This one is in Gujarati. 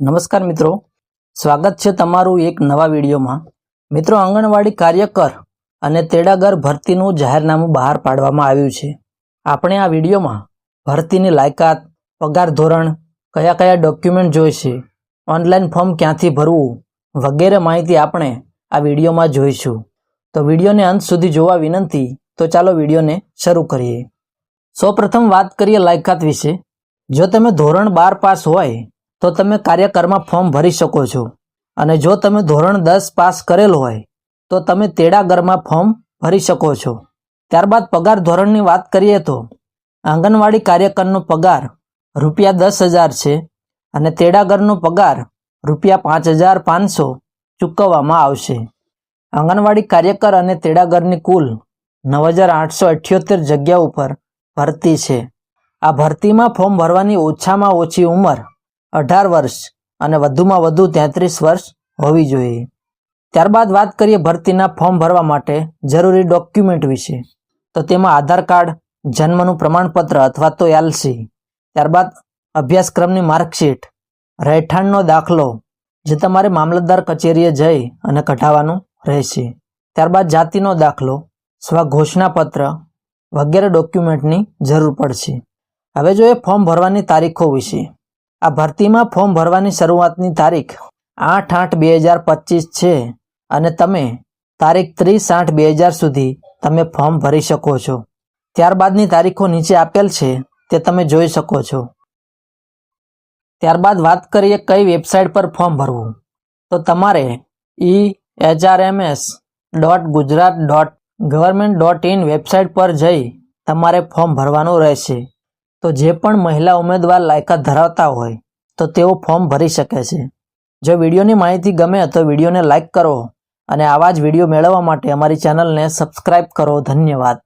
નમસ્કાર મિત્રો. સ્વાગત છે તમારું એક નવા વિડીયોમાં. મિત્રો, આંગણવાડી કાર્યકર અને તેડાગર ભરતીનું જાહેરનામું બહાર પાડવામાં આવ્યું છે. આપણે આ વિડીયોમાં ભરતીની લાયકાત, પગાર ધોરણ, કયા કયા ડોક્યુમેન્ટ જોઈશે, ઓનલાઈન ફોર્મ ક્યાંથી ભરવું વગેરે માહિતી આપણે આ વિડીયોમાં જોઈશું. તો વિડીયોને અંત સુધી જોવા વિનંતી, તો ચાલો વિડીયોને શરૂ કરીએ. સૌપ્રથમ વાત કરીએ લાયકાત વિશે. જો તમે ધોરણ બાર પાસ હોય તો તમે કાર્યકરમાં ફોર્મ ભરી શકો છો. અને જો તમે ધોરણ દસ પાસ કરેલ હોય, તો તમે તેડાગરમાં ફોર્મ ભરી શકો છો. ત્યારબાદ પગાર ધોરણની વાત કરીએ તો, આંગણવાડી કાર્યકરનો પગાર રૂપિયા દસ હજાર છે અને તેડાગરનો પગાર રૂપિયા પાંચ હજાર પાંચસો ચૂકવવામાં આવશે. આંગણવાડી કાર્યકર અને તેડાગરની કુલ નવ હજાર આઠસો અઠ્યોતેર જગ્યા ઉપર ભરતી છે. આ ભરતીમાં ફોર્મ ભરવાની ઓછામાં ઓછી ઉંમર અઢાર વર્ષ અને વધુમાં વધુ તેત્રીસ વર્ષ હોવી જોઈએ. ત્યારબાદ વાત કરીએ ભરતીના ફોર્મ ભરવા માટે જરૂરી ડોક્યુમેન્ટ વિશે. તો તેમાં આધાર કાર્ડ, જન્મનું પ્રમાણપત્ર અથવા તો એલસી. ત્યારબાદ અભ્યાસક્રમની માર્કશીટ, રહેઠાણનો દાખલો, જે તમારે મામલતદાર કચેરીએ જઈ અને કઢાવવાનું રહેશે. ત્યારબાદ જાતિનો દાખલો, સ્વઘોષણાપત્ર વગેરે ડોક્યુમેન્ટની જરૂર પડશે. હવે જોઈએ ફોર્મ ભરવાની તારીખો વિશે. આ ભરતીમાં ફોર્મ ભરવાની શરૂઆતની તારીખ આઠ આઠ બે હજાર પચીસ છે અને તમે તારીખ ત્રીસ આઠ બે હજાર સુધી તમે ફોર્મ ભરી શકો છો. ત્યારબાદની તારીખો નીચે આપેલ છે તે તમે જોઈ શકો છો. ત્યારબાદ વાત કરીએ કઈ વેબસાઇટ પર ફોર્મ ભરવું. તો તમારે e HRMS dot Gujarat dot government dot in website પર જઈ તમારે ફોર્મ ભરવાનું રહેશે. તો જે પણ મહિલા ઉમેદવાર લાયકાત ધરાવતા હોય, તો તેઓ ફોર્મ ભરી શકે છે. જો વિડીયોની માહિતી ગમે તો વિડીયોને લાઇક કરો અને આવા જ વીડિયો મેળવવા માટે અમારી ચેનલને સબસ્ક્રાઇબ કરો. ધન્યવાદ.